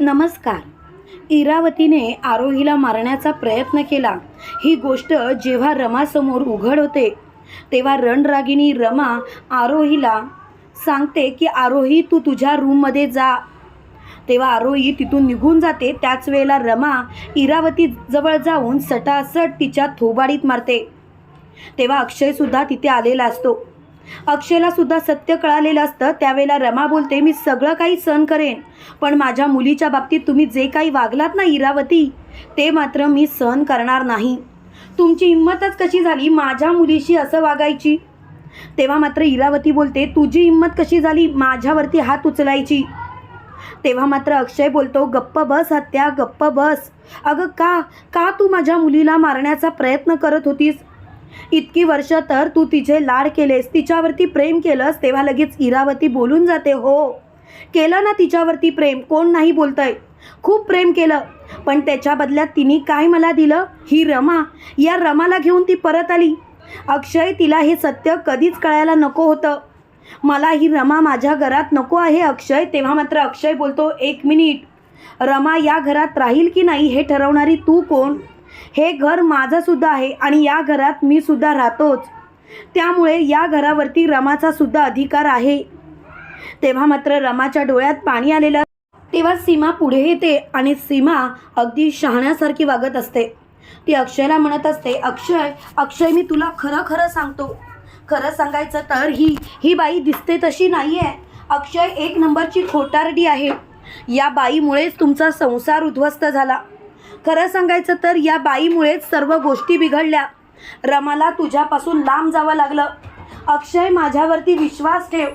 नमस्कार. इरावतीने आरोहीला मारण्याचा प्रयत्न केला. ही गोष्ट जेव्हा रमासमोर उघड होते तेव्हा रणरागिणी रमा आरोहीला सांगते की आरोही तू तुझ्या रूममध्ये जा. तेव्हा आरोही तिथून निघून जाते. त्याच वेळेला रमा इरावती जवळ जाऊन सटासट तिच्या थोबाडीत मारते. तेव्हा अक्षयसुद्धा तिथे आलेला असतो. अक्षयला सुद्धा सत्य कळालेलं असतं. त्यावेळेला रमा बोलते मी सगळं काही सहन करेन पण माझ्या मुलीच्या बाबतीत तुम्ही जे काही वागलात ना इरावती ते मात्र मी सहन करणार नाही. तुमची हिंमतच कशी झाली माझ्या मुलीशी असं वागायची? तेव्हा मात्र इरावती बोलते तुझी हिंमत कशी झाली माझ्यावरती हात उचलायची? तेव्हा मात्र अक्षय बोलतो गप्प बस हत्या गप्प बस. अगं का का तू माझ्या मुलीला मारण्याचा प्रयत्न करत होतीस? इतकी वर्ष तर तू तिचे लाड केलेस तिच्यावरती प्रेम केलंस तेव्हा लगेच इरावती बोलून जाते हो. केलं ना तिच्यावरती प्रेम कोण नाही बोलतंय. खूप प्रेम केलं पण त्याच्या बदल्यात तिने काय मला दिलं? ही रमा या रमाला घेऊन ती परत आली. अक्षय तिला हे सत्य कधीच कळायला नको होतं. मला ही रमा माझ्या घरात नको आहे अक्षय. तेव्हा मात्र अक्षय बोलतो एक मिनिट रमा या घरात राहील की नाही हे ठरवणारी तू कोण? हे घर माझं सुद्धा आहे आणि या घरात मी सुद्धा राहतोच. त्यामुळे या घरावरती रमाचा सुद्धा अधिकार आहे. तेव्हा मात्र रमाच्या डोळ्यात पाणी आलेलं तेव्हा सीमा पुढे येते आणि सीमा अगदी शहाण्यासारखी वागत असते. ती अक्षयला म्हणत असते अक्षय अक्षय मी तुला खरं खरं सांगतो. खरं सांगायचं तर ही ही बाई दिसते तशी नाही आहे अक्षय एक नंबरची खोटारडी आहे. या बाईमुळेच तुमचा संसार उद्ध्वस्त झाला. खरं सांगायचं तर या बाईमुळेच सर्व गोष्टी बिघडल्या. रमाला तुझ्यापासून लांब जावं लागलं. अक्षय माझ्यावरती विश्वास ठेव.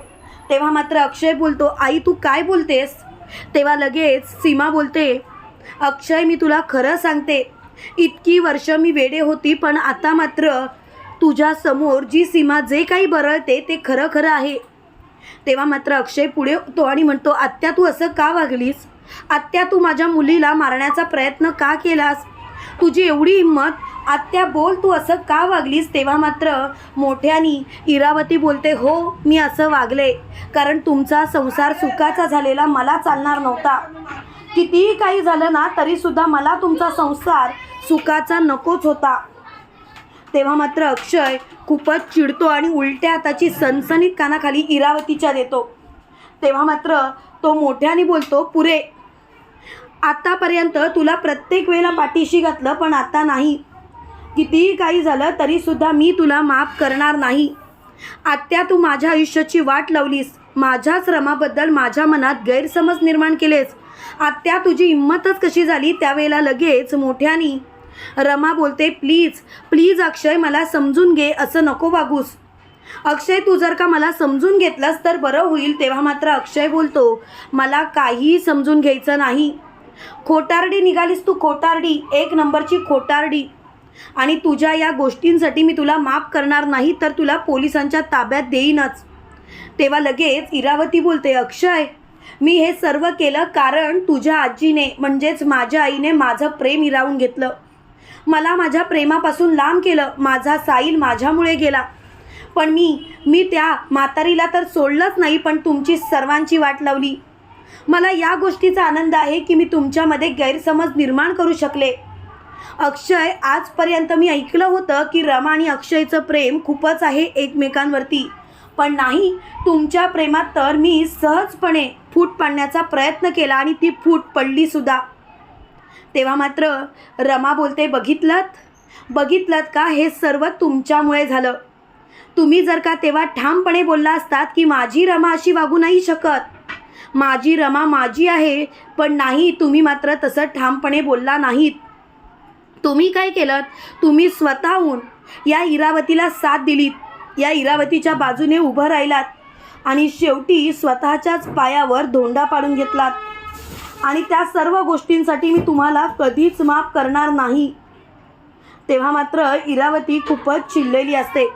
तेव्हा मात्र अक्षय बोलतो आई तू काय बोलतेस? तेव्हा लगेच सीमा बोलते अक्षय मी तुला खरं सांगते. इतकी वर्ष मी वेडे होती पण आता मात्र तुझ्या समोर जी सीमा जे काही बरळते ते खरं खरं आहे. तेव्हा मात्र अक्षय पुढे होतो आणि म्हणतो आत्या तू असं का वागलीस? आत्या तू माझ्या मुलीला मारण्याचा प्रयत्न का केलास? तुझी एवढी हिंमत आत्या बोल तू असं का वागलीस? तेव्हा मात्र मोठ्यानी इरावती बोलते हो मी असं वागले कारण तुमचा संसार सुखाचा झालेला मला चालणार नव्हता. कितीही काही झालं ना तरीसुद्धा मला तुमचा संसार सुखाचा नकोच होता. तेव्हा मात्र अक्षय खूपच चिडतो आणि उलट्या हाताची सनसनीत कानाखाली इरावतीच्या देतो. तेव्हा मात्र तो मोठ्याने बोलतो पुरे आतापर्यंत तुला प्रत्येक वेळेला पाठीशी घातलं पण आता नाही. कितीही काही झालं तरीसुद्धा मी तुला माफ करणार नाही. आत्या तू माझ्या आयुष्याची वाट लावलीस. माझ्याच रमाबद्दल माझ्या मनात गैरसमज निर्माण केलेस. आत्या तुझी हिंमतच कशी झाली त्यावेळेला लगेच मोठ्यानी. रमा बोलते प्लीज प्लीज अक्षय मला समजून घे असं नको वागूस. अक्षय तू जर का मला समजून घेतलंस तर बरं होईल. तेव्हा मात्र अक्षय बोलतो मला काहीही समजून घ्यायचं नाही. खोटारडी निघालीस तू खोटारडी. एक नंबरची खोटारडी. आणि तुझ्या या गोष्टींसाठी मी तुला माफ करणार नाही तर तुला पोलिसांच्या ताब्यात देईनच. तेव्हा लगेच इरावती बोलते अक्षय मी हे सर्व केलं कारण तुझ्या आजीने म्हणजेच माझ्या आईने माझं प्रेम हिरावून घेतलं. मला माझ्या प्रेमापासून लांब केलं माझा साईल माझ्यामुळे गेला. पण मी मी त्या म्हातारीला तर सोडलंच नाही पण तुमची सर्वांची वाट लावली. मला या गोष्टीचा आनंद आहे की मी तुमच्यामध्ये गैरसमज निर्माण करू शकले. अक्षय आजपर्यंत मी ऐकलं होतं की रमा आणि अक्षयचं प्रेम खूपच आहे एकमेकांवरती. पण नाही तुमच्या प्रेमात तर मी सहजपणे फूट पाडण्याचा प्रयत्न केला आणि ती फूट पडली सुद्धा. तेव्हा मात्र रमा बोलते बघितलं बघितलं का हे सर्व तुमच्यामुळे झालं? तुम्ही जर का तेव्हा ठामपणे बोलला असतात की माझी रमा अशी वागू नाही शकत माझी रमा माझी आहे पण नाही तुम्ही मात्र तसं ठामपणे बोलला नाहीत. तुम्ही काय केलं तुम्ही स्वतःहून या इरावतीला साथ दिलीत. या इरावतीच्या बाजूने उभं राहिलात आणि शेवटी स्वतःच्याच पायावर धोंडा पाडून घेतलात. आणि त्या सर्व गोष्टींसाठी मी तुम्हाला कधीच माफ करणार नाही. तेव्हा मात्र इरावती खूपच चिडलेली असते.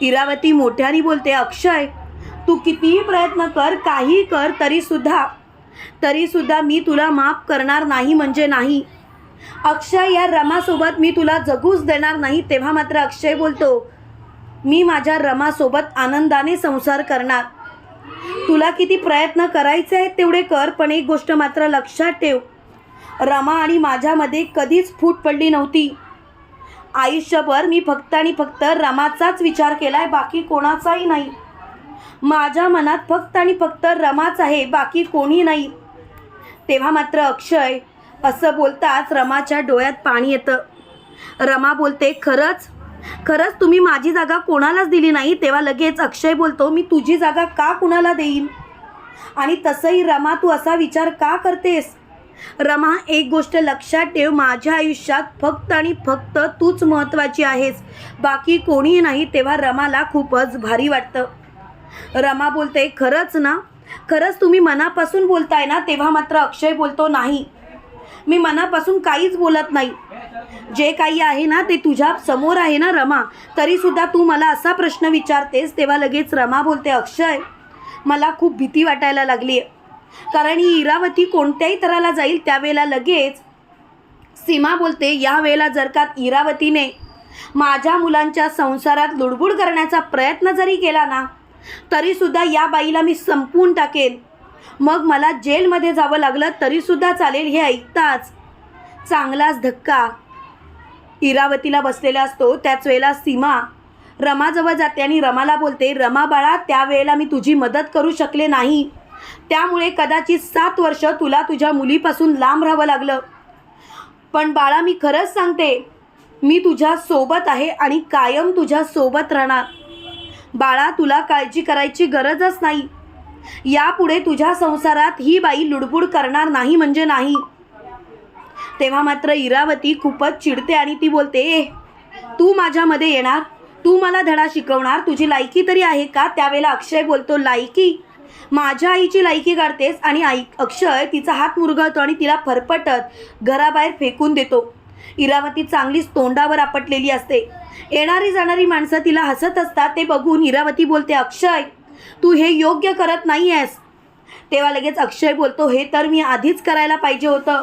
इरावती मोठ्याने बोलते अक्षय तू कितीही प्रयत्न कर काही कर तरीसुद्धा. तरीसुद्धा मी तुला माफ करणार नाही म्हणजे नाही. अक्षय या रमासोबत मी तुला जगूच देणार नाही तेव्हा मात्र अक्षय बोलतो मी माझ्या रमासोबत आनंदाने संसार करणार. तुला किती प्रयत्न करायचे आहेत तेवढे कर पण एक गोष्ट मात्र लक्षात ठेव. रमा आणि माझ्यामध्ये कधीच फूट पडली नव्हती. आयुष्यभर मी फक्त आणि फक्त रमाचाच विचार केला आहे बाकी कोणाचाही नाही. माझ्या मनात फक्त आणि फक्त रमाच आहे बाकी कोणी नाही. तेव्हा मात्र अक्षय असं बोलताच रमाच्या डोळ्यात पाणी येतं. रमा बोलते खरंच? खरंच तुम्ही माझी जागा कोणालाच दिली नाही? तेव्हा लगेच अक्षय बोलतो मी तुझी जागा का कुणाला देईन? आणि तसंही रमा तू असा विचार का करतेस? रमा एक गोष्ट लक्षात ठेव माझ्या आयुष्यात फक्त आणि फक्त तूच महत्त्वाची आहेस. बाकी कोणीही नाही. तेव्हा रमाला खूपच भारी वाटतं. रमा बोलते खरंच ना? खरंच तुम्ही मनापासून बोलताय ना तेव्हा मात्र अक्षय बोलतो नाही. मी मनापासून काहीच बोलत नाही. जे काही आहे ना ते तुझ्या समोर आहे ना रमा. तरीसुद्धा तू मला असा प्रश्न विचारतेस तेव्हा लगेच रमा बोलते अक्षय मला खूप भीती वाटायला लागली आहे कारण ही इरावती कोणत्याही तराला जाईल त्यावेळेला लगेच सीमा बोलते या वेळेला जर का इरावतीने माझ्या मुलांच्या संसारात लुडबुड करण्याचा प्रयत्न जरी केला ना तरीसुद्धा या बाईला मी संपवून टाकेन. मग मला जेलमध्ये जावं लागलं तरीसुद्धा चालेल हे ऐकताच. चांगलाच धक्का. इरावतीला बसलेला असतो त्याच वेळेला सीमा. रमाजवळ जाते आणि रमाला बोलते रमा बाळा त्यावेळेला मी तुझी मदत करू शकले नाही. त्यामुळे कदाचित सात वर्ष तुला तुझ्या मुलीपासून लांब राहावं लागलं. पण बाळा मी खरंच सांगते मी तुझ्या सोबत आहे आणि कायम तुझ्या सोबत राहणार. बाळा तुला काळजी करायची गरजच नाही. यापुढे तुझ्या संसारात ही बाई लुडबुड करणार नाही म्हणजे नाही. तेव्हा मात्र इरावती खूपच चिडते आणि ती बोलते ए तू माझ्यामध्ये येणार? तू मला धडा शिकवणार? तुझी लायकी तरी आहे का? त्यावेळेला अक्षय बोलतो लायकी? माझ्या आईची लायकी काढतेस आणि आई अक्षय तिचा हात मुरगळतो आणि तिला फरफटत घराबाहेर फेकून देतो. इरावती चांगलीच तोंडावर आपटलेली असते. येणारी जाणारी माणसं तिला हसत असतात ते बघून हिरावती बोलते अक्षय तू हे योग्य करत नाही आहेस तेव्हा लगेच अक्षय बोलतो हे तर मी आधीच करायला पाहिजे होतं.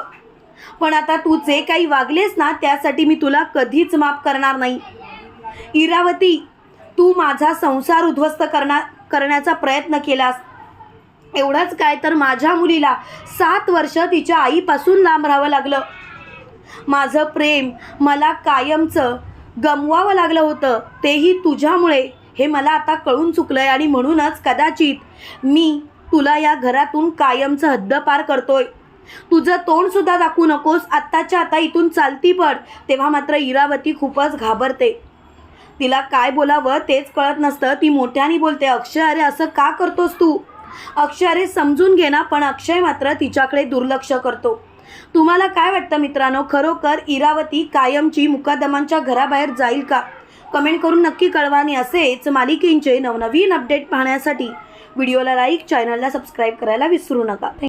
पण आता तू जे काही वागलेस ना त्यासाठी मी तुला कधीच माफ करणार नाही. इरावती तू माझा संसार उद्ध्वस्त करणार करण्याचा प्रयत्न केलास. एवढंच काय तर माझ्या मुलीला सात वर्ष तिच्या आईपासून लांब राहावं लागलं. माझं प्रेम मला कायमचं गमवावं लागलं होतं. तेही तुझ्यामुळे. हे मला आता कळून चुकलं आहे आणि म्हणूनच कदाचित मी तुला या घरातून कायमचं हद्दपार करतोय. तुझं तोंडसुद्धा दाखवू नकोस. आत्ताच्या आता इथून चालती पड. तेव्हा मात्र इरावती खूपच घाबरते. तिला काय बोलावं तेच कळत नसतं. ती मोठ्याने बोलते अक्षय अरे असं का करतोस तू? अक्षय अरे समजून घे ना. पण अक्षय मात्र तिच्याकडे दुर्लक्ष करतो. तुम्हाला काय वाटतं मित्रांनो? खरोखर इरावती कायमची मुकादमांच्या घराबाहेर जाईल का? कमेंट करून नक्की कळवा आणि असेच मालिकेंचे नवनवीन अपडेट पाहण्यासाठी व्हिडिओला लाईक चॅनलला सबस्क्राईब करायला विसरू नका.